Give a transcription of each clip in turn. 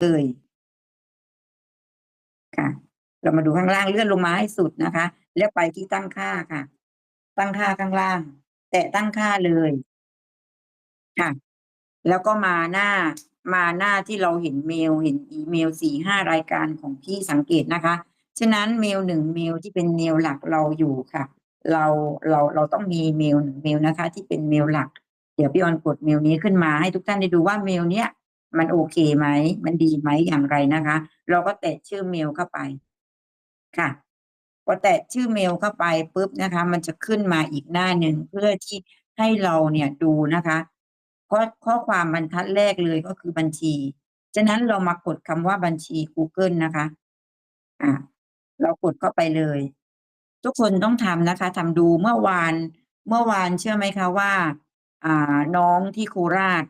เอ่ยค่ะ เรามาดูข้างล่างเลื่อนลงมาให้สุดนะคะ แล้วไปที่ตั้งค่าค่ะ ตั้งค่าข้างล่าง แตะตั้งค่าเลยค่ะ แล้วก็มาหน้ามาหน้าที่เราเห็นเมลเห็นอีเมลสี่ห้ารายการของพี่สังเกตนะคะ ฉะนั้นเมลหนึ่งเมลที่เป็นเมลหลักเราอยู่ค่ะ เราเราเราต้องมีเมลหนึ่งเมลนะคะ ที่เป็นเมลหลัก เดี๋ยวพี่ออนกดเมลนี้ขึ้นมาให้ทุกท่านได้ดูว่าเมลเนี้ย มันโอเคไหม มันดีไหมอย่างไรนะคะ เราก็แตะชื่อเมลเข้าไป ค่ะพอแตะชื่อเมลเข้าไปปุ๊บนะคะ มันจะขึ้นมาอีกหน้าหนึ่งเพื่อที่ให้เราเนี่ยดูนะคะเพราะข้อความบรรทัดแรกเลยก็คือบัญชี ฉะนั้นเรามากดคำว่าบัญชี Google นะคะ อ่า เรากดเข้าไปเลย ทุกคนต้องทำนะคะทำดูเมื่อวาน เมื่อวานเชื่อไหมคะว่า อ่า น้องที่โคราช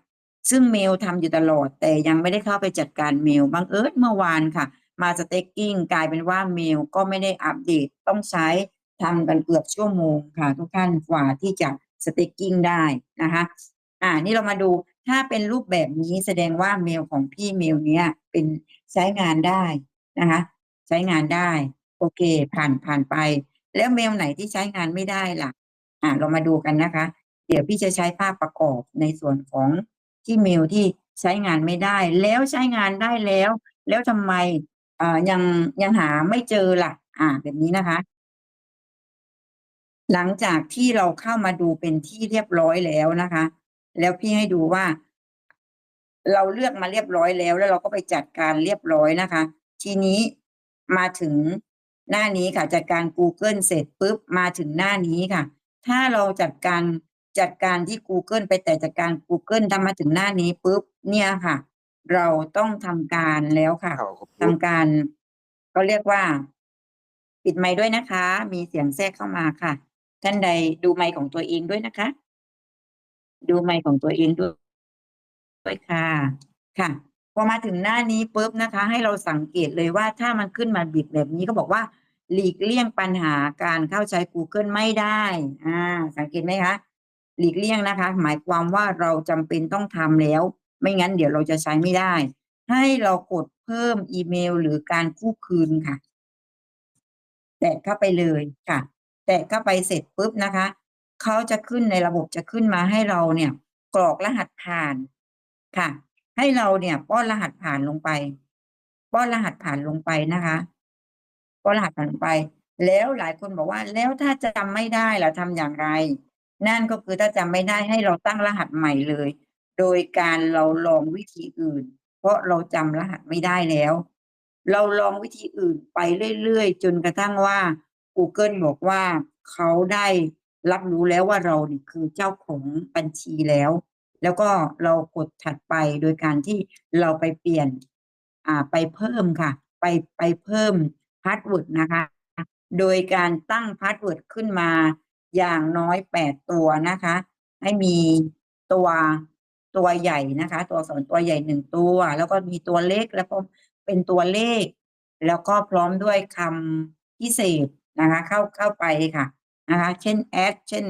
ซึ่งเมลทำอยู่ตลอด แต่ยังไม่ได้เข้าไปจัดการเมลบังเอิญเมื่อวานค่ะ มาสเต็กกิ้งกลายเป็นว่าเมลก็ไม่ได้อัปเดตต้องใช้ทำกันเกือบชั่วโมงค่ะ ทุกท่านกว่าที่จะสเต็กกิ้งได้นะคะอ่านี่เรามาดูถ้าเป็นรูปแบบนี้แสดงว่าเมลของพี่เมลเนี้ยเป็นใช้งานได้นะคะใช้งานได้ โอเค ผ่านผ่านไป แล้วเมลไหนที่ใช้งานไม่ได้ล่ะอ่าเรามาดูกันนะคะ เดี๋ยวพี่จะใช้ภาพประกอบในส่วนของ ที่เมลที่ใช้งานไม่ได้ แล้วใช้งานได้แล้ว แล้วทำไมยังยังหาไม่เจอล่ะ อ่า แบบนี้นะคะ หลังจากที่เราเข้ามาดูเป็นที่เรียบร้อยแล้วนะคะ แล้วพี่ให้ดูว่า เราเลือกมาเรียบร้อยแล้ว แล้วเราก็ไปจัดการเรียบร้อยนะคะ ทีนี้มาถึงหน้านี้ค่ะ จัดการ Google เสร็จปุ๊บมาถึงหน้านี้ค่ะ ถ้าเราจัดการ จัดการที่ Google ไปแต่จัดการ Google ทำมาถึงหน้านี้ปุ๊บเนี่ยค่ะ เราต้องทำการแล้วค่ะทำการก็เรียกว่า ปิดไมค์ด้วยนะคะ มีเสียงแทรกเข้ามาค่ะ ท่านใดดูไมค์ของตัวเองด้วยนะคะ ดูไมค์ของตัวเองด้วยด้วยค่ะ ค่ะ พอมาถึงหน้านี้ปุ๊บนะคะ ให้เราสังเกตเลยว่าถ้ามันขึ้นมาบิดแบบนี้ก็บอกว่า หลีกเลี่ยงปัญหาการเข้าใช้ Google ไม่ได้ อ่า สังเกตไหมคะ หลีกเลี่ยงนะคะ หมายความว่าเราจำเป็นต้องทำแล้ว ไม่งั้นเดี๋ยวเราจะใช้ไม่ได้ ให้เรากดเพิ่มอีเมลหรือการกู้คืนค่ะ แตะเข้าไปเลยค่ะ แตะเข้าไปเสร็จปุ๊บนะคะเขาจะขึ้นในระบบจะขึ้นมาให้เราเนี่ย กรอกรหัสผ่านค่ะ ให้เราเนี่ยป้อนรหัสผ่านลงไป ป้อนรหัสผ่านลงไปนะคะป้อนรหัสผ่านลงไป แล้วหลายคนบอกว่า แล้วถ้าจำไม่ได้ล่ะทำอย่างไร นั่นก็คือถ้าจำไม่ได้ให้เราตั้งรหัสใหม่เลย โดยการเราลองวิธีอื่น เพราะเราจำรหัสไม่ได้แล้ว เราลองวิธีอื่นไปเรื่อยๆ จนกระทั่งว่า Google บอกว่าเขาได้รับรู้แล้วว่าเราเนี่คือเจ้าของบัญชีแล้ว แล้วก็เรากดถัดไปโดยการที่เราไปเปลี่ยนอ่าไปเพิ่มค่ะ ไปไปเพิ่มพาสเวิร์ดนะคะ โดยการตั้งพาสเวิร์ดขึ้นมา อย่างน้อยแปดตัวนะคะ ให้มีตัวตัวใหญ่นะคะ ตัวอักษรตัวใหญ่หนึ่งตัว แล้วก็มีตัวเล็กแล้วก็เป็นตัวเลข แล้วก็พร้อมด้วยคำพิเศษนะคะ เข้าเข้าไปค่ะนะคะ เช่นแอดเช่น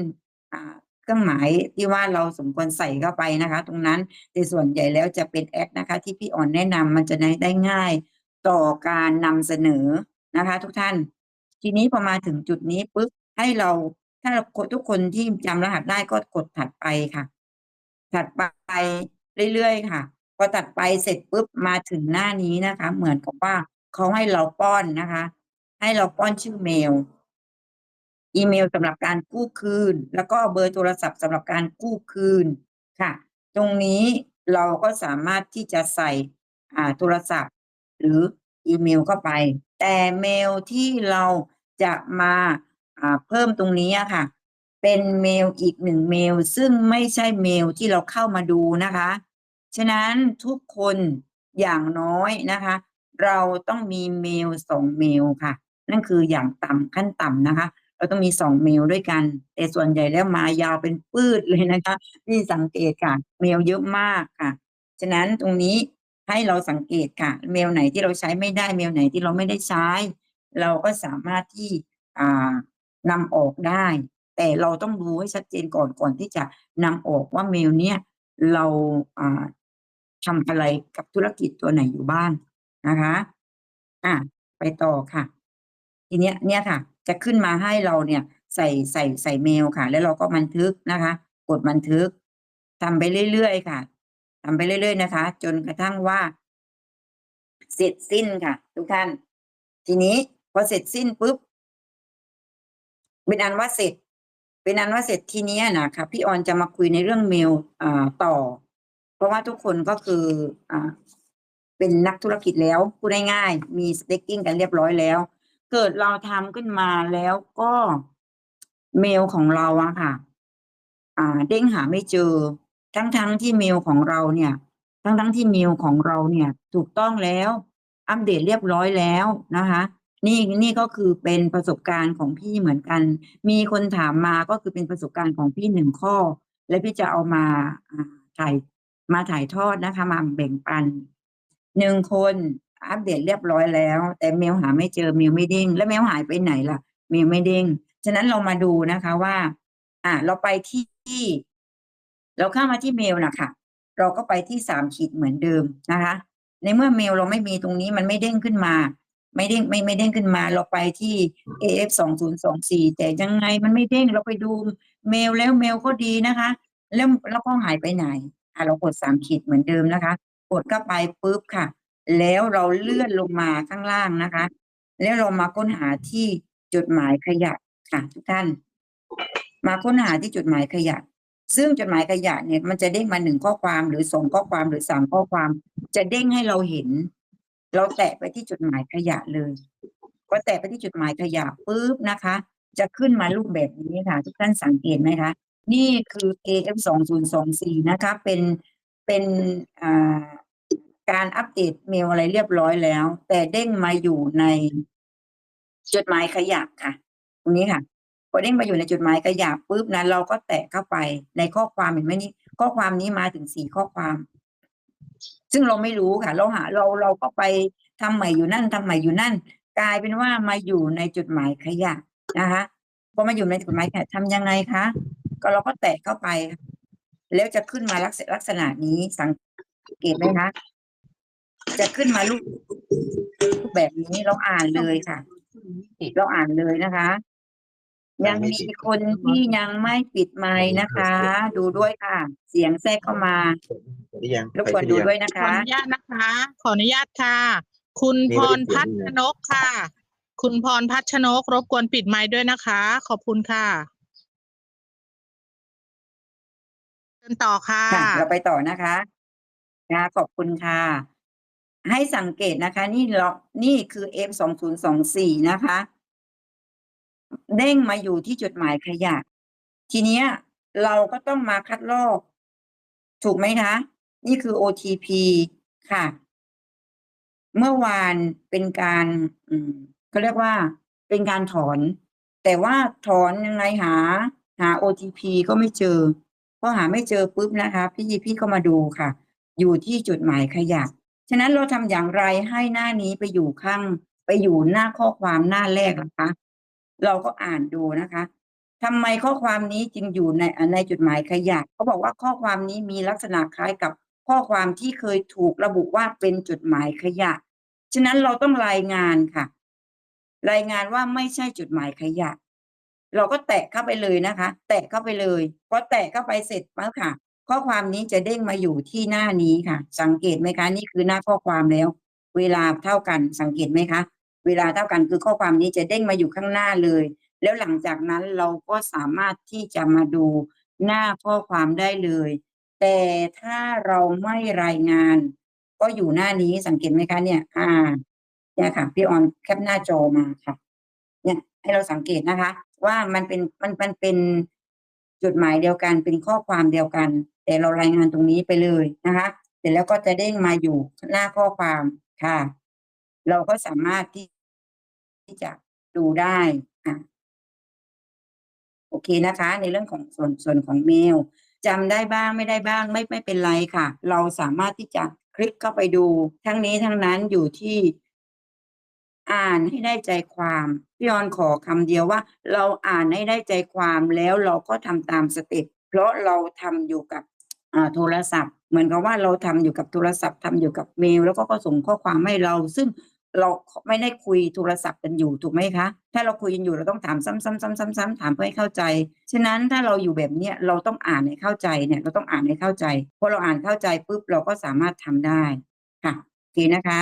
อ่าเครื่องหมายที่ว่าเราสมควรใส่เข้าไปนะคะ ตรงนั้นแต่ส่วนใหญ่แล้วจะเป็นแอดนะคะ ที่พี่อ่อนแนะนำมันจะได้ได้ง่ายต่อการนำเสนอนะคะ ทุกท่าน ทีนี้พอมาถึงจุดนี้ปุ๊บให้เรา ถ้าเราทุกคนที่จำรหัสได้ก็กดถัดไปค่ะ ถัดไปเรื่อยๆค่ะ พอตัดไปเสร็จปุ๊บมาถึงหน้านี้นะคะ เหมือนกับว่าเขาให้เราป้อนนะคะ ให้เราป้อนชื่อเมล อีเมลสำหรับการกู้คืน แล้วก็เบอร์โทรศัพท์สำหรับการกู้คืนค่ะ ตรงนี้เราก็สามารถที่จะใส่อ่าโทรศัพท์ หรืออีเมลเข้าไป แต่เมลที่เราจะมา เพิ่มตรงนี้ค่ะ เป็นเมลอีกหนึ่งเมลซึ่งไม่ใช่เมลที่เราเข้ามาดูนะคะ ฉะนั้นทุกคนอย่างน้อยนะคะ เราต้องมีเมลสองเมลค่ะ นั่นคืออย่างต่ำขั้นต่ำนะคะเราต้องมีสองเมลด้วยกัน แต่ส่วนใหญ่แล้วมายาวเป็นปื้ดเลยนะคะพี่สังเกตค่ะ เมลเยอะมากค่ะ ฉะนั้นตรงนี้ให้เราสังเกตค่ะ เมลไหนที่เราใช้ไม่ได้เมลไหนที่เราไม่ได้ใช้ เราก็สามารถที่อ่า นำออกได้ แต่เราต้องดูให้ชัดเจนก่อนก่อนที่จะนำออกว่าเมลเนี้ยเราอ่าทำอะไรกับธุรกิจตัวไหนอยู่บ้างนะคะ อะไปต่อค่ะ ทีเนี้ยเนี่ยค่ะ จะขึ้นมาให้เราเนี่ยใส่ใส่ใส่เมลค่ะ แล้วเราก็บันทึกนะคะ กดบันทึกทำไปเรื่อยๆค่ะทำไปเรื่อยๆนะคะ จนกระทั่งว่า เสร็จสิ้นค่ะ ทุกท่าน ทีนี้พอเสร็จสิ้นปุ๊บ เป็นอันว่าเสร็จ เป็นอันว่าเสร็จทีนี้นะคะพี่ออนจะมาคุยในเรื่องเมลอ่าต่อ เพราะว่าทุกคนก็คืออ่าเป็นนักธุรกิจแล้วพูดง่ายๆมีสเต็กกิ้งกันเรียบร้อยแล้ว เกิดเราทำขึ้นมาแล้วก็เมลของเราอะค่ะ อ่า เด้งหาไม่เจอ ทั้งๆที่เมลของเราเนี่ย ทั้งๆที่เมลของเราเนี่ย ถูกต้องแล้ว อัปเดตเรียบร้อยแล้วนะคะ นี่นี่ก็คือเป็นประสบการณ์ของพี่เหมือนกัน มีคนถามมาก็คือเป็นประสบการณ์ของพี่หนึ่งข้อ และพี่จะเอามาถ่ายมาถ่ายทอดนะคะมาแบ่งปันหนึ่งคนอัปเดตเรียบร้อยแล้ว แต่เมลหาไม่เจอเมลไม่เด้งแล้วเมลหายไปไหนล่ะ เมลไม่เด้งฉะนั้นเรามาดูนะคะว่า อ่าเราไปที่ เราเข้ามาที่เมลนะคะเราก็ไปที่สามขีดเหมือนเดิมนะคะ ในเมื่อเมลเราไม่มีตรงนี้มันไม่เด้งขึ้นมา ไม่เด้งไม่ไม่เด้งขึ้นมาเราไปที่ AF สองศูนย์สองสี่แต่ยังไงมันไม่เด้งเราไปดูเมลแล้วเมลก็ดีนะคะ แล้วแล้วก็หายไปไหนอะเรากดสามขีดเหมือนเดิมนะคะ กดเข้าไปปุ๊บค่ะ แล้วเราเลื่อนลงมาข้างล่างนะคะ แล้วเรามาค้นหาที่จดหมายขยะค่ะทุกท่าน มาค้นหาที่จดหมายขยะ ซึ่งจดหมายขยะเนี่ยมันจะเด้งมาหนึ่งข้อความหรือสองข้อความหรือสามข้อความ จะเด้งให้เราเห็น เราแตะไปที่จุดหมายขยะเลยพอแตะไปที่จุดหมายขยะปุ๊บนะคะ จะขึ้นมารูปแบบนี้ค่ะ ทุกท่านสังเกตไหมคะ นี่คือ AF สองศูนย์สองสี่นะคะ เป็นเป็นการอัปเดตเมลอะไรเรียบร้อยแล้ว แต่เด้งมาอยู่ในจดหมายขยะค่ะ ตรงนี้ค่ะพอเด้งมาอยู่ในจดหมายขยะปุ๊บนะเราก็แตะเข้าไปในข้อความเห็นไหมนี่ข้อความนี้มาถึงสี่ข้อความ ซึ่งเราไม่รู้ค่ะ เราหาเราเราก็ไปทำใหม่อยู่นั่นทำใหม่อยู่นั่น กลายเป็นว่ามาอยู่ในจุดหมายขยะนะคะพอมาอยู่ในจุดหมายขยะทำยังไงคะก็เราก็แตะเข้าไป แล้วจะขึ้นมาลักษณะลักษณะนี้สังเกตไหมคะจะขึ้นมารูปรูปแบบนี้เราอ่านเลยค่ะ เราอ่านเลยนะคะ ยังมีคนที่ยังไม่ปิดไมค์นะคะ ดูด้วยค่ะ เสียงแทรกเข้ามาหรือยังรบกวนดูด้วยนะขอคะ อนุญาตนะคะ ขออนุญาตค่ะ คุณพรพัฒนกค่ะ คุณพรพัชนกรบกวนปิดไมค์ด้วยนะคะ ขอบคุณค่ะเชิญต่อค่ะ ค่ะ เราไปต่อนะคะนะขอบคุณค่ะ ให้สังเกตนะคะ นี่เรานี่คือ F สองศูนย์สองสี่นะคะ เด้งมาอยู่ที่จุดหมายขยะ ทีเนี้ยเราก็ต้องมาคัดลอก ถูกไหมคะ นี่คือ OTP ค่ะ เมื่อวานเป็นการเขาเรียกว่าเป็นการถอน แต่ว่าถอนยังไงหา หา OTP ก็ไม่เจอพอหาไม่เจอปุ๊บนะคะ พี่พี่ก็มาดูค่ะ อยู่ที่จุดหมายขยะฉะนั้นเราทำอย่างไรให้หน้านี้ไปอยู่ข้าง ไปอยู่หน้าข้อความหน้าแรกนะคะ เราก็อ่านดูนะคะทำไมข้อความนี้จึงอยู่ในในจดหมายขยะเขาบอกว่าข้อความนี้มีลักษณะคล้ายกับข้อความที่เคยถูกระบุว่าเป็นจดหมายขยะ ฉะนั้นเราต้องรายงานค่ะ รายงานว่าไม่ใช่จดหมายขยะ เราก็แตะเข้าไปเลยนะคะ แตะเข้าไปเลยพอแตะเข้าไปเสร็จปั๊บค่ะ ข้อความนี้จะเด้งมาอยู่ที่หน้านี้ค่ะ สังเกตไหมคะนี่คือหน้าข้อความแล้ว เวลาเท่ากันสังเกตไหมคะ เวลาเท่ากันคือข้อความนี้จะเด้งมาอยู่ข้างหน้าเลย แล้วหลังจากนั้นเราก็สามารถที่จะมาดูหน้าข้อความได้เลย แต่ถ้าเราไม่รายงาน ก็อยู่หน้านี้สังเกตไหมคะเนี่ย อ่าเนี่ยค่ะพี่ออนแคปหน้าจอมาค่ะ เนี่ยให้เราสังเกตนะคะ ว่ามันเป็นมันมันเป็นจุดหมายเดียวกันเป็นข้อความเดียวกัน แต่เรารายงานตรงนี้ไปเลยนะคะเสร็จแล้วก็จะเด้งมาอยู่หน้าข้อความค่ะ เราก็สามารถที่ ที่จะดูได้อะโอเคนะคะ ในเรื่องของส่วนส่วนของเมลจำได้บ้างไม่ได้บ้างไม่ไม่เป็นไรค่ะ เราสามารถที่จะคลิกเข้าไปดู ทั้งนี้ทั้งนั้นอยู่ที่อ่านให้ได้ใจความพี่ออนขอคำเดียวว่า เราอ่านให้ได้ใจความแล้วเราก็ทำตามสเต็ปเพราะเราทำอยู่กับโทรศัพท์ เหมือนกับว่าเราทำอยู่กับโทรศัพท์ทำอยู่กับเมล แล้วก็ส่งข้อความให้เรา ซึ่ง เราไม่ได้คุยโทรศัพท์กันอยู่ถูกไหมคะ ถ้าเราคุยกันอยู่เราต้องถามซ้ำๆๆๆๆถามเพื่อให้เข้าใจ ฉะนั้นถ้าเราอยู่แบบเนี้ยเราต้องอ่านให้เข้าใจเนี่ยเราต้องอ่านให้เข้าใจพอเราอ่านเข้าใจปุ๊บเราก็สามารถทำได้ค่ะโอเคนะคะ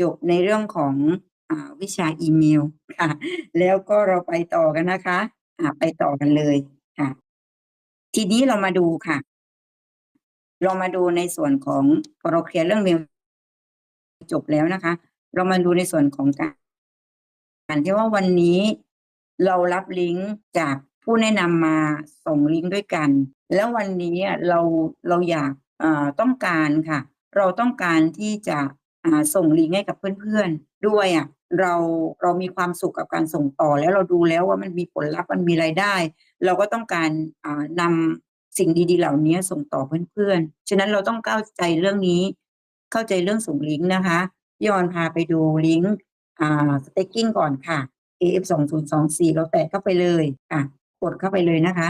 จบในเรื่องของอวิชาอีเมลค่ะ แล้วก็เราไปต่อกันนะคะอ่าไปต่อกันเลยค่ะ ทีนี้เรามาดูค่ะ เรามาดูในส่วนของพอเราเคลียร์เรื่องเมลจบแล้วนะคะ เรามาดูในส่วนของการการที่ว่าวันนี้เรารับลิงก์จากผู้แนะนำมาส่งลิงก์ด้วยกัน แล้ววันนี้เราเราอยากต้องการค่ะ เราต้องการที่จะส่งลิงก์ให้กับเพื่อนๆ ด้วยอะเราเรามีความสุขกับการส่งต่อ แล้วเราดูแล้วว่ามันมีผลลัพธ์มันมีรายได้ เราก็ต้องการนำสิ่งดีๆ เหล่านี้ส่งต่อเพื่อนๆ ฉะนั้นเราต้องเข้าใจเรื่องนี้ เข้าใจเรื่องส่งลิงก์นะคะ พี่ออนพาไปดูลิงก์อ่า staking ก่อนค่ะ AF สองศูนย์สองสี่เราแตะเข้าไปเลยค่ะ กดเข้าไปเลยนะคะ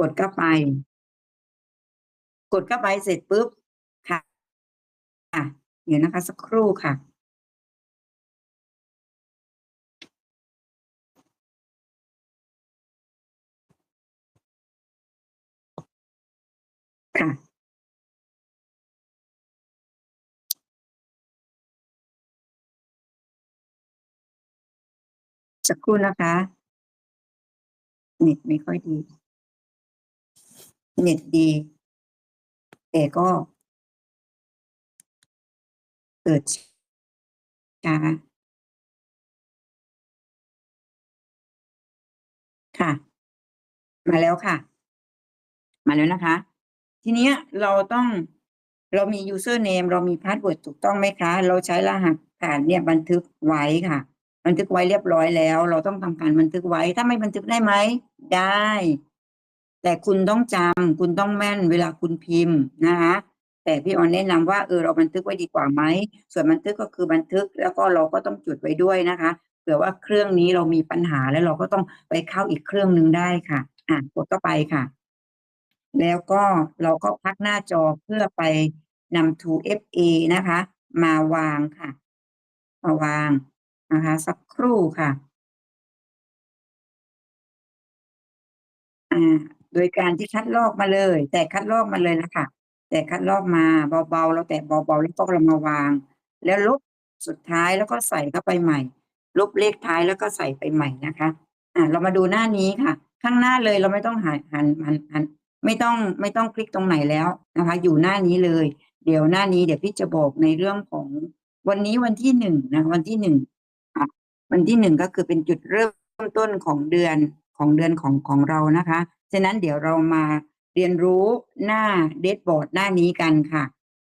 กดเข้าไป กดเข้าไปเสร็จปุ๊บค่ะค่ะเดี๋ยวนะคะสักครู่ค่ะค่ะ สักครู่นะคะ เน็ตไม่ค่อยดี เน็ตดี แต่ก็เกิดช้าค่ะ มาแล้วค่ะ มาแล้วนะคะ ทีนี้เราต้องเรามี username เรามี password ถูกต้องไหมคะ เราใช้รหัสผ่านเนี่ยบันทึกไว้ค่ะ บันทึกไว้เรียบร้อยแล้ว เราต้องทำการบันทึกไว้ ถ้าไม่บันทึกได้ไหมได้ แต่คุณต้องจำคุณต้องแม่นเวลาคุณพิมพ์นะคะแต่พี่ออนแนะนำว่าเออเราบันทึกไว้ดีกว่าไหมส่วนบันทึกก็คือบันทึกแล้วก็เราก็ต้องจดไว้ด้วยนะคะเผื่อว่าเครื่องนี้เรามีปัญหาแล้วเราก็ต้องไปเข้าอีกเครื่องหนึ่งได้ค่ะ อะกดเข้าไปค่ะ แล้วก็เราก็พักหน้าจอเพื่อไปนำ 2FA นะคะ มาวางค่ะ มาวาง นะคะ สักครู่ค่ะอ่าโดยการที่คัดลอกมาเลย แต่คัดลอกมาเลยนะคะแต่คัดลอกมาเบาๆเราแตะเบาๆแล้วก็เรามาวาง แล้วลบสุดท้ายแล้วก็ใส่เข้าไปใหม่ ลบเลขท้ายแล้วก็ใส่ไปใหม่นะคะอ่าเรามาดูหน้านี้ค่ะ ข้างหน้าเลยเราไม่ต้องหันหันหันหันไม่ต้องไม่ต้องคลิกตรงไหนแล้วนะคะ อยู่หน้านี้เลย เดี๋ยวหน้านี้เดี๋ยวพี่จะบอกในเรื่องของวันนี้วันที่หนึ่งนะวันที่หนึ่ง วันที่หนึ่งก็คือเป็นจุดเริ่มต้นของเดือนของเดือนของของเรานะคะ ฉะนั้นเดี๋ยวเรามาเรียนรู้หน้าเดชบอร์ดหน้านี้กันค่ะ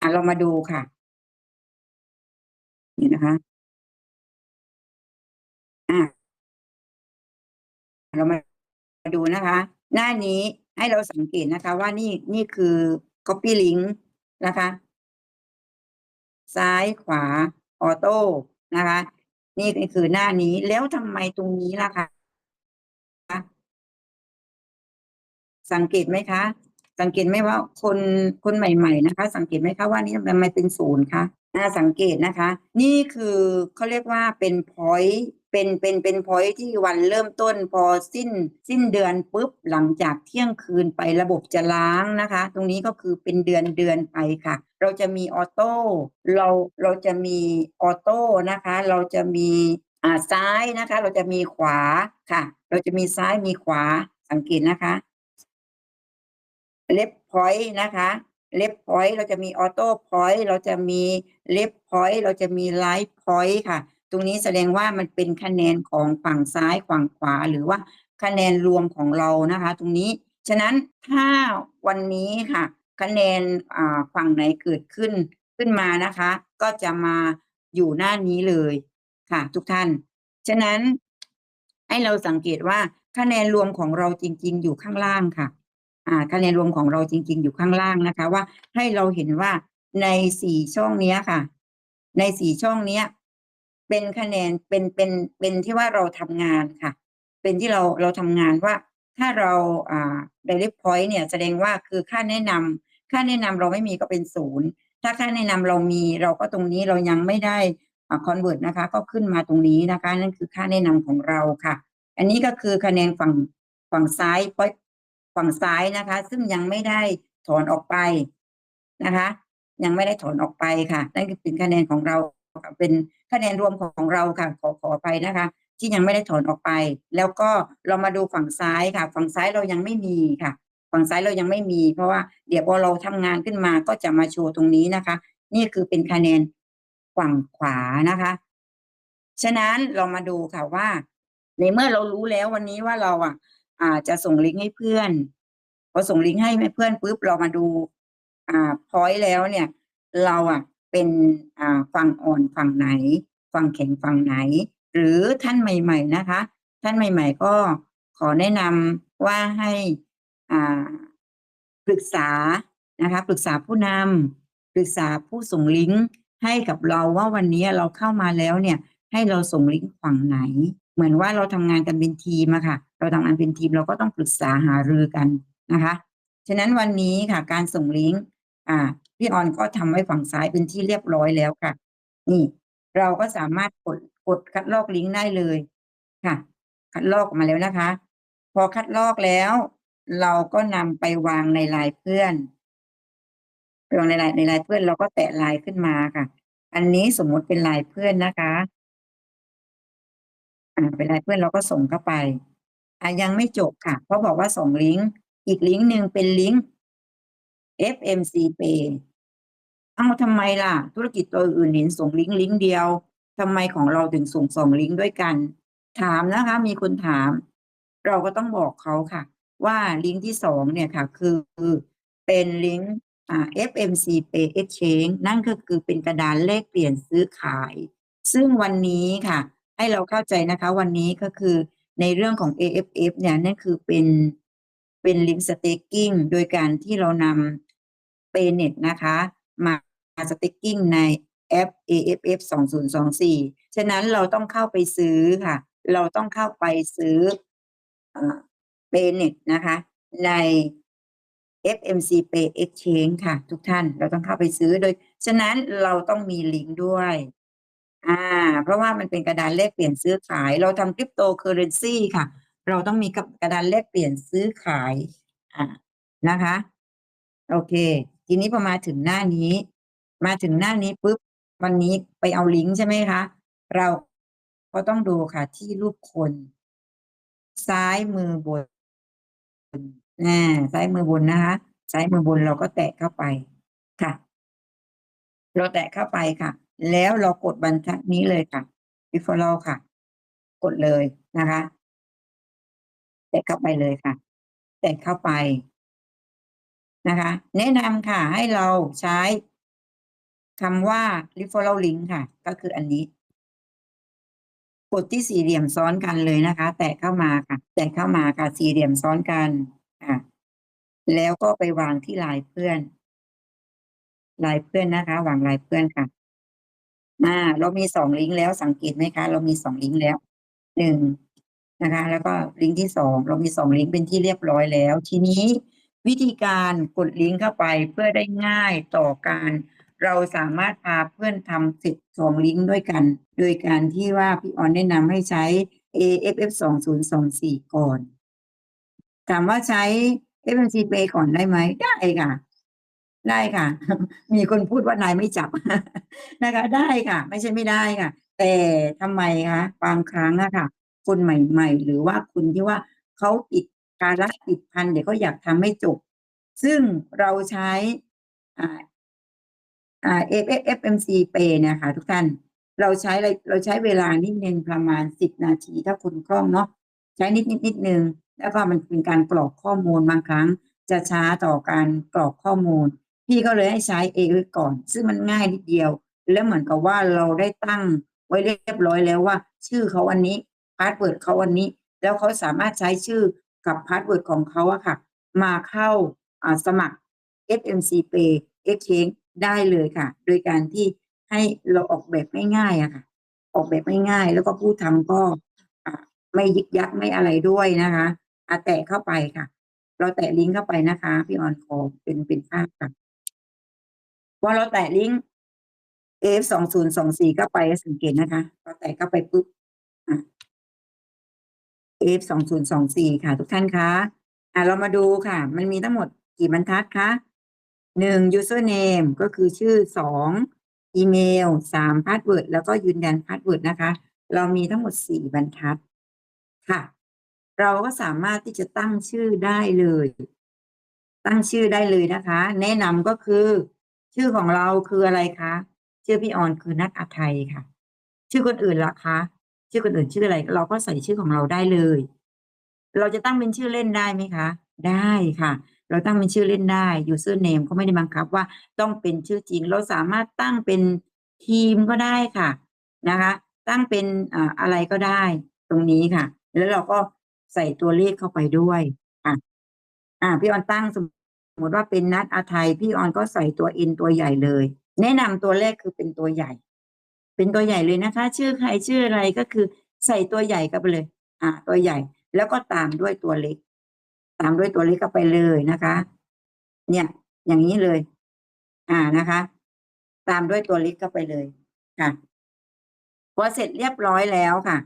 อะ เรามาดูค่ะ นี่นะคะอะเรามาดูนะคะ หน้านี้ให้เราสังเกตนะคะ ว่านี่นี่คือ copy link นะคะ ซ้ายขวาออโต้นะคะ นี่คือหน้านี้แล้วทำไมตรงนี้ล่ะคะ สังเกตไหมคะ สังเกตไหมว่าคนคนใหม่ ๆ นะคะ สังเกตไหมคะว่านี่ทำไมเป็นศูนย์คะ น่าสังเกตนะคะ นี่คือเขาเรียกว่าเป็น point เป็นเป็นเป็น point ที่วันเริ่มต้นพอสิ้น สิ้นเดือนปุ๊บหลังจากเที่ยงคืนไประบบจะล้างนะคะ ตรงนี้ก็คือเป็นเดือนเดือนไปค่ะ เราจะมีออโต้เราเราจะมีออโต้นะคะ เราจะมีอ่าซ้ายนะคะ เราจะมีขวาค่ะ เราจะมีซ้ายมีขวาสังเกตนะคะเล็บพอยต์นะคะ เล็บพอยต์เราจะมีออโต้พอยต์เราจะมีเล็บพอยต์เราจะมีไลฟ์พอยต์ค่ะ ตรงนี้แสดงว่ามันเป็นคะแนนของฝั่งซ้ายฝั่งขวา หรือว่าคะแนนรวมของเรานะคะ ตรงนี้ ฉะนั้นถ้าวันนี้ค่ะ คะแนนฝั่งไหนเกิดขึ้นขึ้นมานะคะ ก็จะมาอยู่หน้านี้เลยค่ะ ทุกท่าน ฉะนั้นให้เราสังเกตว่าคะแนนรวมของเราจริง ๆ อยู่ข้างล่างค่ะ คะแนนรวมของเราจริง ๆ อยู่ข้างล่างนะคะ ว่าให้เราเห็นว่าในสี่ช่องเนี้ยค่ะ ในสี่ช่องเนี้ยเป็นคะแนนเป็นเป็นเป็นที่ว่าเราทำงานค่ะ เป็นที่เราเราทำงานว่าถ้าเราอ่า direct point เนี่ยแสดงว่าคือค่าแนะนำค่าแนะนำเราไม่มีก็เป็นศูนย์ถ้าค่าแนะนำเรามีเราก็ตรงนี้เรายังไม่ได้คอ่า convert นะคะ ก็ขึ้นมาตรงนี้นะคะ นั่นคือค่าแนะนำของเราค่ะ อันนี้ก็คือคะแนนฝั่งฝั่งซ้าย point ฝั่งซ้ายนะคะ ซึ่งยังไม่ได้ถอนออกไปนะคะ ยังไม่ได้ถอนออกไปค่ะ นั่นคือเป็นคะแนนของเราเป็นคะแนนรวมของเราค่ะ ขอขอไปนะคะ ที่ยังไม่ได้ถอนออกไป แล้วก็เรามาดูฝั่งซ้ายค่ะ ฝั่งซ้ายเรายังไม่มีค่ะ ฝั่งซ้ายเรายังไม่มี เพราะว่าเดี๋ยวพอเราทำงานขึ้นมาก็จะมาโชว์ตรงนี้นะคะ นี่คือเป็นคะแนนฝั่งขวานะคะ ฉะนั้นเรามาดูค่ะว่า ในเมื่อเรารู้แล้ววันนี้ว่าเราอะ อ่าจะส่งลิงก์ให้เพื่อนพอส่งลิงก์ให้เพื่อนปุ๊บเรามาดูอ่าพอยต์แล้วเนี่ย เราอะเป็นอ่าฝั่งอ่อนฝั่งไหน ฝั่งแข็งฝั่งไหน หรือท่านใหม่ ๆนะคะ ท่านใหม่ ๆ ก็ขอแนะนำว่าให้อ่าปรึกษานะคะปรึกษาผู้นำปรึกษาผู้ส่งลิงก์ให้กับเราว่าวันนี้เราเข้ามาแล้วเนี่ย ให้เราส่งลิงก์ฝั่งไหน เหมือนว่าเราทำงานกันเป็นทีมอะค่ะ เราทำงานเป็นทีมเราก็ต้องปรึกษาหารือกันนะคะ ฉะนั้นวันนี้ค่ะการส่งลิงก์อ่าพี่ออนก็ทำไว้ฝั่งซ้ายเป็นที่เรียบร้อยแล้วค่ะ นี่ เราก็สามารถกดกดคัดลอกลิงก์ได้เลยค่ะ คัดลอกมาแล้วนะคะ พอคัดลอกแล้ว เราก็นำไปวางในลน์เพื่อนไปวางในลน์ในลน์เพื่อนเราก็แตะลน์ขึ้นมาค่ะ อันนี้สมมุติเป็นลน์เพื่อนนะคะอ่าเป็นลน์เพื่อนเราก็ส่งเข้าไป อะยังไม่จบค่ะ เพราะบอกว่าส่งลิงก์อีกลิงก์หนึ่งเป็นลิงก์ FMC Pay เอ้าทำไมล่ะ ธุรกิจตัวอื่นเห็นส่งลิงก์ลิงก์เดียวทำไมของเราถึงส่งสองลิงก์ด้วยกัน ถามนะคะ มีคนถาม เราก็ต้องบอกเขาค่ะ ว่าลิงก์ที่สองเนี่ยค่ะ คือเป็นลิงก์ FMC Pay Exchange นั่นก็คือเป็นกระดานแลกเปลี่ยนซื้อขาย ซึ่งวันนี้ค่ะ ให้เราเข้าใจนะคะ วันนี้ก็คือ ในเรื่องของ AFF เนี่ยนั่นคือเป็นเป็นลิงก์สเต็กกิ้งโดยการที่เรานำ Paynet นะคะ มาสเต็กกิ้งในแอป AFF 2024 ฉะนั้นเราต้องเข้าไปซื้อค่ะ เราต้องเข้าไปซื้ออ่า Paynet นะคะ ใน FMC Pay Exchange ค่ะ ทุกท่านเราต้องเข้าไปซื้อโดย ฉะนั้นเราต้องมีลิงก์ด้วย อ่า เพราะว่ามันเป็นกระดานแลกเปลี่ยนซื้อขาย เราทำคริปโตเคอเรนซีค่ะ เราต้องมีกับกระดานแลกเปลี่ยนซื้อขายอ่านะคะ โอเค ทีนี้พอมาถึงหน้านี้ มาถึงหน้านี้ปุ๊บวันนี้ไปเอาลิงก์ใช่ไหมคะ เราก็ต้องดูค่ะที่รูปคน ซ้ายมือบนอ่าซ้ายมือบนนะคะ ซ้ายมือบนเราก็แตะเข้าไปค่ะ เราแตะเข้าไปค่ะ แล้วเรากดบรรทัดนี้เลยค่ะ referral ค่ะ กดเลยนะคะ แตะเข้าไปเลยค่ะ แตะเข้าไปนะคะ แนะนำค่ะ ให้เราใช้คำว่า referral link ค่ะ ก็คืออันนี้ กดที่สี่เหลี่ยมซ้อนกันเลยนะคะ แตะเข้ามาค่ะ แตะเข้ามาค่ะสี่เหลี่ยมซ้อนกันค่ะ แล้วก็ไปวางที่ลน์เพื่อนลน์เพื่อนนะคะ วางลน์เพื่อนค่ะ อ่าเรามีสองลิงก์แล้วสังเกตไหมคะ เรามีสองลิงก์แล้วหนึ่งนะคะ แล้วก็ลิงก์ที่สองเรามีสองลิงก์เป็นที่เรียบร้อยแล้ว ทีนี้วิธีการกดลิงก์เข้าไปเพื่อได้ง่ายต่อการ เราสามารถพาเพื่อนทำเสร็จสองลิงก์ด้วยกัน โดยการที่ว่าพี่ออนแนะนำให้ใช้ AFF 2024ก่อน ถามว่าใช้ FMC Pay ก่อนได้ไหมได้ค่ะ ได้ค่ะ มีคนพูดว่านายไม่จับนะคะ ได้ค่ะ ไม่ใช่ไม่ได้ค่ะ แต่ทำไมคะบางครั้งอะค่ะ คนใหม่ ๆ หรือว่าคุณที่ว่าเขาติดการรักติดพันเดี๋ยวเขาอยากทำให้จบ ซึ่งเราใช้อ่าอ่า FFMC Pay เนี่ยค่ะทุกท่านเราใช้เราใช้เวลานิดนึงประมาณสิบนาที ถ้าคุณคล่องเนาะใช้นิดนิดนิดนึงแล้วก็มันเป็นการกรอกข้อมูลบางครั้ง จะช้าต่อการกรอกข้อมูล พี่ก็เลยให้ใช้เองไว้ก่อน ซึ่งมันง่ายนิดเดียว แล้วเหมือนกับว่าเราได้ตั้งไว้เรียบร้อยแล้วว่า ชื่อเขาอันนี้พาสเวิร์ดเขาอันนี้ แล้วเขาสามารถใช้ชื่อกับพาสเวิร์ดของเขาอะค่ะ มาเข้าสมัคร FMC Pay Exchange ได้เลยค่ะ โดยการที่ให้เราออกแบบง่ายๆอะค่ะ ออกแบบง่ายๆแล้วก็ผู้ทำก็ไม่ยึกยักไม่อะไรด้วยนะคะอะแตะเข้าไปค่ะ เราแตะลิงก์เข้าไปนะคะ พี่ออนขอเป็นเป็นภาพค่ะ พอเราแตะลิงก์ F สองศูนย์สองสี่เข้าไปสังเกตนะคะพอแตะเข้าไปปุ๊บอะ F สองศูนย์สองสี่ค่ะ ทุกท่านคะอะเรามาดูค่ะ มันมีทั้งหมดกี่บรรทัดคะหนึ่ง username ก็คือชื่อสองอีเมลสามพาสเวิร์ดแล้วก็ยืนยันพาสเวิร์ดนะคะ เรามีทั้งหมดสี่บรรทัดค่ะ เราก็สามารถที่จะตั้งชื่อได้เลย ตั้งชื่อได้เลยนะคะ แนะนำก็คือ ชื่อของเราคืออะไรคะชื่อพี่ออนคือนักอาไทยค่ะ ชื่อคนอื่นล่ะคะ ชื่อคนอื่นชื่ออะไร เราก็ใส่ชื่อของเราได้เลย เราจะตั้งเป็นชื่อเล่นได้ไหมคะ ได้ค่ะ เราตั้งเป็นชื่อเล่นได้ user name เขาไม่ได้บังคับว่าต้องเป็นชื่อจริง เราสามารถตั้งเป็นทีมก็ได้ค่ะนะคะ ตั้งเป็นอ่าอะไรก็ได้ตรงนี้ค่ะ แล้วเราก็ใส่ตัวเลขเข้าไปด้วยอะอ่าพี่ออนตั้งสม มติว่าเป็นนัดอาไทยพี่ออนก็ใส่ตัว n ตัวใหญ่เลย แนะนำตัวเลขคือเป็นตัวใหญ่ เป็นตัวใหญ่เลยนะคะ ชื่อใครชื่ออะไรก็คือใส่ตัวใหญ่เข้าไปเลย อ่า ตัวใหญ่ แล้วก็ตามด้วยตัวเล็ก ตามด้วยตัวเล็กเข้าไปเลยนะคะ เนี่ย อย่างนี้เลย อ่านะคะ ตามด้วยตัวเล็กเข้าไปเลยค่ะพอเสร็จเรียบร้อยแล้วค่ะ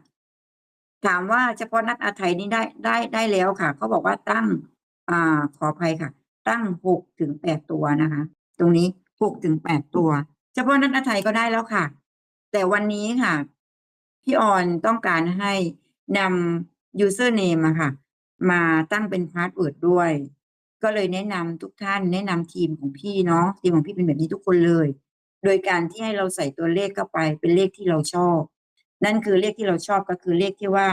ถามว่าเฉพาะนักอาไทยนี่ได้ได้ได้แล้วค่ะเขาบอกว่าตั้ง อ่าขออภัยค่ะ ตั้งหกถึงแปดตัวนะคะ ตรงนี้หกถึงแปดตัว เฉพาะนักอาไทยก็ได้แล้วค่ะ แต่วันนี้ค่ะ พี่ออนต้องการให้นำ username อะค่ะ มาตั้งเป็นพาสเวิร์ดด้วย ก็เลยแนะนำทุกท่านแนะนำทีมของพี่เนาะทีมของพี่เป็นแบบนี้ทุกคนเลย โดยการที่ให้เราใส่ตัวเลขเข้าไปเป็นเลขที่เราชอบ นั่นคือเลขที่เราชอบก็คือเลขที่ว่า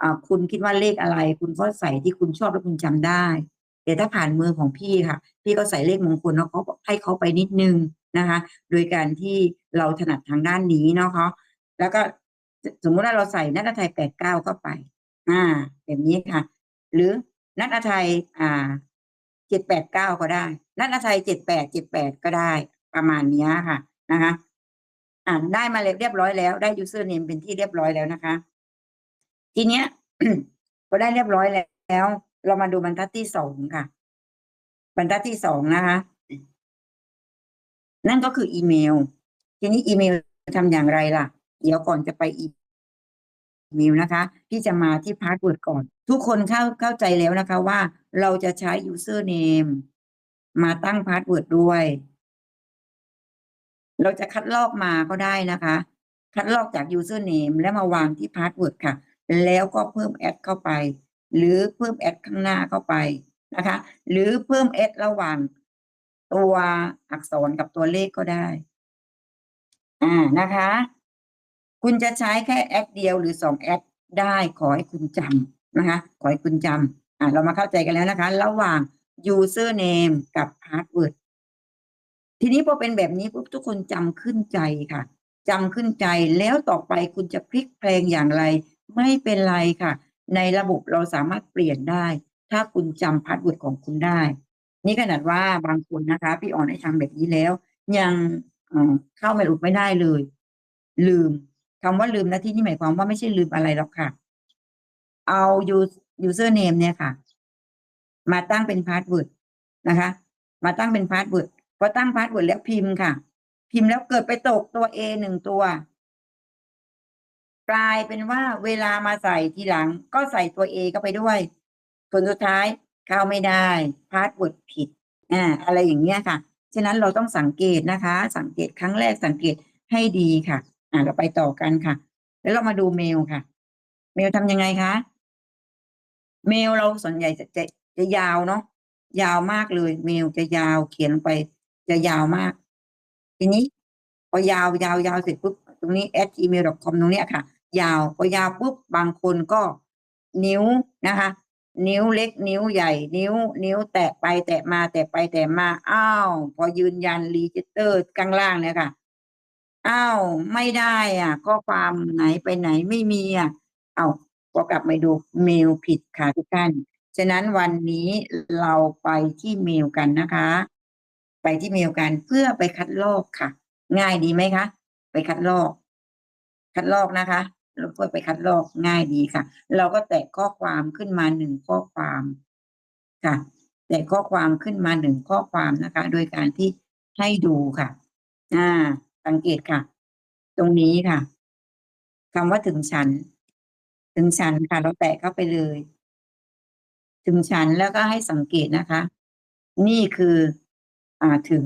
อ่าคุณคิดว่าเลขอะไร คุณก็ใส่ที่คุณชอบแล้วคุณจำได้ แต่ถ้าผ่านมือของพี่ค่ะ พี่ก็ใส่เลขมงคลแล้วเขาให้เขาไปนิดนึงนะคะ โดยการที่เราถนัดทางด้านนี้เนาะเขาแล้วก็สมมุติว่าเราใส่นักไทยแปดเก้าเข้าไป อ่าแบบนี้ค่ะ หรือนักไทยอ่าเจ็ดแปดเก้าก็ได้ นักไทยเจ็ดแปดเจ็ดแปดก็ได้ ประมาณนี้ค่ะนะคะอ่าได้มาเรียบร้อยแล้วได้ username เป็นที่เรียบร้อยแล้วนะคะ ทีเนี้ยพอได้เรียบร้อยแล้ว เรามาดูบรรทัดที่สองค่ะ บรรทัดที่สองนะคะ นั่นก็คืออีเมล ทีนี้อีเมลทำอย่างไรล่ะ เดี๋ยวก่อนจะไปอีเมลนะคะพี่จะมาที่พาสเวิร์ดก่อน ทุกคนเข้าเข้าใจแล้วนะคะว่าเราจะใช้ username มาตั้งพาสเวิร์ดด้วย เราจะคัดลอกมาก็ได้นะคะ คัดลอกจาก username แล้วมาวางที่พาสเวิร์ดค่ะ แล้วก็เพิ่มแอดเข้าไป หรือเพิ่มแอดข้างหน้าเข้าไปนะคะ หรือเพิ่มแอดระหว่างตัวอักษรกับตัวเลขก็ได้ อ่านะคะ คุณจะใช้แค่แอดเดียวหรือสองแอดได้ขอให้คุณจำนะคะ ขอให้คุณจำอ่าเรามาเข้าใจกันแล้วนะคะ ระหว่าง username กับ password ทีนี้พอเป็นแบบนี้ปุ๊บทุกคนจำขึ้นใจค่ะจำขึ้นใจแล้วต่อไปคุณจะพลิกแพลงอย่างไร ไม่เป็นไรค่ะ ในระบบเราสามารถเปลี่ยนได้ ถ้าคุณจำพาสเวิร์ดของคุณได้ นี่ขนาดว่าบางคนนะคะ พี่อ่อนให้ทำแบบนี้แล้ว ยังเข้าไม่อุดไม่ได้เลย ลืมคำว่าลืมนะที่นี่หมายความว่าไม่ใช่ลืมอะไรหรอกค่ะ เอา use- username เนี่ยค่ะ มาตั้งเป็นพาสเวิร์ดนะคะ มาตั้งเป็นพาสเวิร์ดพอตั้งพาสเวิร์ดแล้วพิมพ์ค่ะ พิมพ์แล้วเกิดไปตกตัว A หนึ่งตัว กลายเป็นว่าเวลามาใส่ทีหลังก็ใส่ตัว A เข้าไปด้วย ผลสุดท้ายเข้าไม่ได้พาสเวิร์ดผิดอ่าอะไรอย่างเงี้ยค่ะ ฉะนั้นเราต้องสังเกตนะคะ สังเกตครั้งแรกสังเกตให้ดีค่ะอ่าเราไปต่อกันค่ะ แล้วเรามาดูเมลค่ะ เมลทำยังไงคะเมลเราส่วนใหญ่จะจะจะยาวเนาะยาวมากเลย เมลจะยาวเขียนไปจะยาวมาก ทีนี้พอยาวยาวยาวเสร็จปุ๊บตรงนี้ at gmail.com ตรงเนี้ยค่ะ ยาวพอยาวปุ๊บบางคนก็นิ้วนะคะ นิ้วเล็กนิ้วใหญ่ นิ้ว นิ้วแตะไปแตะมาแตะไปแตะมาอ้าวพอยืนยันรีจิสเตอร์ข้างล่างเนี่ยค่ะอ้าวไม่ได้อะข้อความไหนไปไหนไม่มีอะเอาพอกลับมาดูเมลผิดค่ะทุกท่านฉะนั้นวันนี้เราไปที่เมลกันนะคะ ไปที่เมลกันเพื่อไปคัดลอกค่ะ ง่ายดีไหมคะ ไปคัดลอก คัดลอกนะคะ เราเพื่อไปคัดลอกง่ายดีค่ะ เราก็แตะข้อความขึ้นมาหนึ่งข้อความค่ะ แตะข้อความขึ้นมาหนึ่งข้อความนะคะ โดยการที่ให้ดูค่ะอ่าสังเกตค่ะ ตรงนี้ค่ะคำว่าถึงฉันถึงฉันค่ะ เราแตะเข้าไปเลย ถึงฉันแล้วก็ให้สังเกตนะคะ นี่คือ อ่าถึง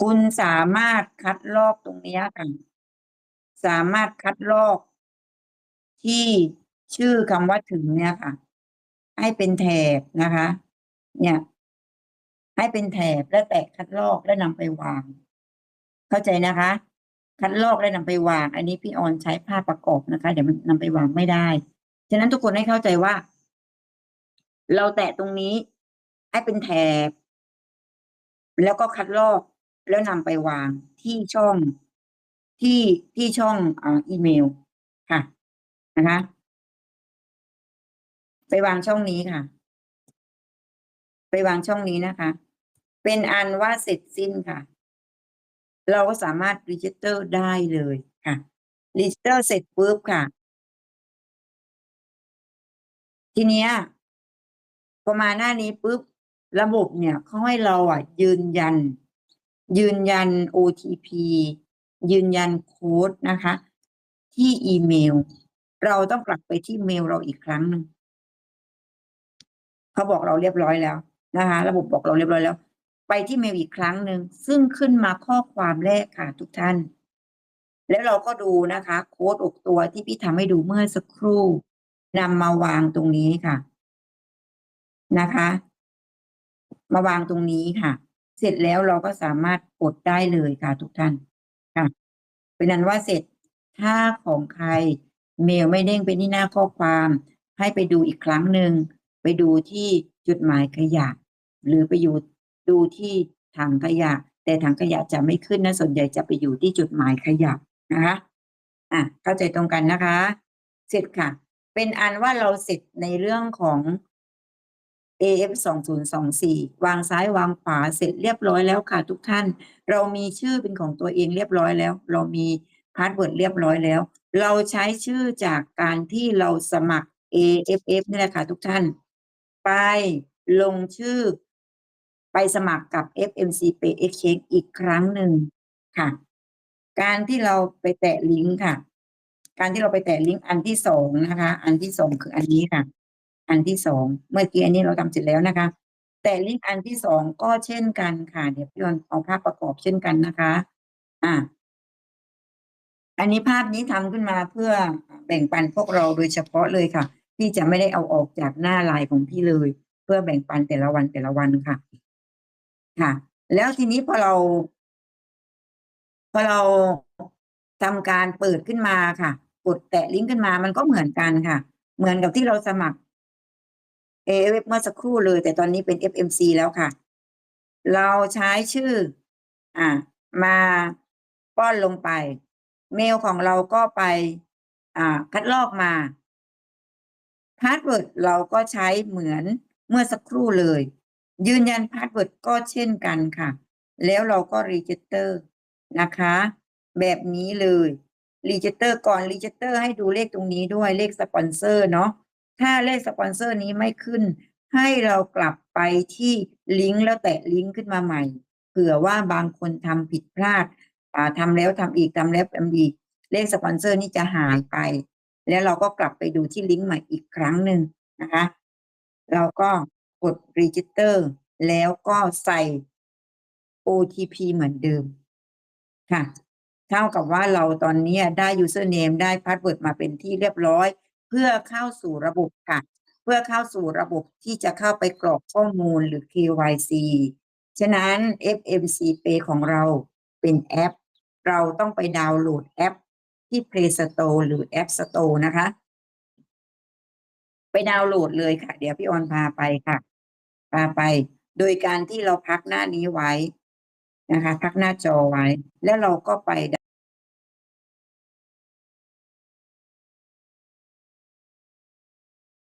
คุณสามารถคัดลอกตรงนี้ค่ะ สามารถคัดลอก ที่ชื่อคำว่าถึงเนี่ยค่ะ ให้เป็นแถบนะคะ เนี่ย ให้เป็นแถบแล้วแตะคัดลอกแล้วนำไปวาง เข้าใจนะคะ คัดลอกแล้วนำไปวาง อันนี้พี่ออนใช้ภาพประกอบนะคะ เดี๋ยวมันนำไปวางไม่ได้ฉะนั้นทุกคนให้เข้าใจว่า เราแตะตรงนี้ ให้เป็นแถบ แล้วก็คัดลอกแล้วนำไปวางที่ช่อง ที่ที่ช่องอ,อีเมลค่ะนะคะ ไปวางช่องนี้ค่ะ ไปวางช่องนี้นะคะ เป็นอันว่าเสร็จสิ้นค่ะ เราก็สามารถรีจิสเตอร์ได้เลยค่ะรีจิสเตอร์เสร็จปุ๊บค่ะ ทีเนี้ยพอมาหน้านี้ปุ๊บระบบเนี่ยเขาให้เราอะ ยืนยัน ยืนยัน OTP ยืนยันโค้ดนะคะ ที่อีเมล เราต้องกลับไปที่เมลเราอีกครั้งหนึ่งเขาบอกเราเรียบร้อยแล้วนะคะ ระบบบอกเราเรียบร้อยแล้ว ไปที่เมลอีกครั้งหนึ่งซึ่งขึ้นมาข้อความแรกค่ะทุกท่าน แล้วเราก็ดูนะคะ โค้ดอกตัวที่พี่ทำให้ดูเมื่อสักครู่นำมาวางตรงนี้ค่ะ นะคะ มาวางตรงนี้ค่ะ เสร็จแล้วเราก็สามารถกดได้เลยค่ะทุกท่าน เป็นนั้นว่าเสร็จถ้าของใครเมลไม่เด้งไปที่หน้าข้อความ ให้ไปดูอีกครั้งหนึ่งไปดูที่จุดหมายขยะ หรือไปอยู่ดูที่ถังขยะ แต่ถังขยะจะไม่ขึ้นนะส่วนใหญ่จะไปอยู่ที่จุดหมายขยะนะคะอะเข้าใจตรงกันนะคะ เสร็จค่ะ เป็นอันว่าเราเสร็จในเรื่องของ AF สองศูนย์สองสี่วางซ้ายวางขวาเสร็จเรียบร้อยแล้วค่ะทุกท่าน เรามีชื่อเป็นของตัวเองเรียบร้อยแล้ว เรามีพาสเวิร์ดเรียบร้อยแล้ว เราใช้ชื่อจากการที่เราสมัคร AFF นี่แหละค่ะทุกท่าน ไปลงชื่อ ไปสมัครกับ FMC Pay Exchange อีกครั้งหนึ่งค่ะ การที่เราไปแตะลิงก์ค่ะ การที่เราไปแตะลิงก์อันที่สองนะคะ อันที่สองคืออันนี้ค่ะ อันที่สองเมื่อกี้อันนี้เราทำเสร็จแล้วนะคะ แต่ลิงก์อันที่สองก็เช่นกันค่ะเดี๋ยวพี่ออนเอาภาพประกอบเช่นกันนะคะ อ่าอันนี้ภาพนี้ทำขึ้นมาเพื่อแบ่งปันพวกเราโดยเฉพาะเลยค่ะที่จะไม่ได้เอาออกจากหน้าไลน์ของพี่เลย เพื่อแบ่งปันแต่ละวันแต่ละวันค่ะ ค่ะ แล้วทีนี้พอเรา พอเราทำการเปิดขึ้นมาค่ะ กดแตะลิงก์ขึ้นมามันก็เหมือนกันค่ะ เหมือนกับที่เราสมัคร เอเเมื่อสักครู่เลย แต่ตอนนี้เป็น FMC แล้วค่ะ เราใช้ชื่อ อ่า มาป้อนลงไป เมลของเราก็ไป อ่า คัดลอกมาพาสเวิร์ดเราก็ใช้เหมือนเมื่อสักครู่เลย ยืนยันพาสเวิร์ดก็เช่นกันค่ะ แล้วเราก็รีจิสเตอร์นะคะ แบบนี้เลยรีจิสเตอร์ก่อนรีจิสเตอร์ให้ดูเลขตรงนี้ด้วยเลขสปอนเซอร์เนาะ ถ้าเลขสปอนเซอร์นี้ไม่ขึ้น ให้เรากลับไปที่ลิงก์แล้วแตะลิงก์ขึ้นมาใหม่เผื่อว่าบางคนทำผิดพลาดาทำแล้วทำอีกทำแล้วทำอีกเลขสปอนเซอร์นี่จะหายไป แล้วเราก็กลับไปดูที่ลิงก์ใหม่อีกครั้งหนึ่งนะคะ เราก็กด register แล้วก็ใส่ OTP เหมือนเดิมค่ะ เท่ากับว่าเราตอนนี้ได้ username ได้ password มาเป็นที่เรียบร้อย เพื่อเข้าสู่ระบบค่ะ เพื่อเข้าสู่ระบบที่จะเข้าไปกรอกข้อมูลหรือ KYC ฉะนั้น FMC Pay ของเราเป็นแอป เราต้องไปดาวน์โหลดแอปที่ Play Store หรือ App Store นะคะ ไปดาวน์โหลดเลยค่ะ เดี๋ยวพี่ออนพาไปค่ะ พาไป โดยการที่เราพักหน้านี้ไว้นะคะ พักหน้าจอไว้ แล้วเราก็ไป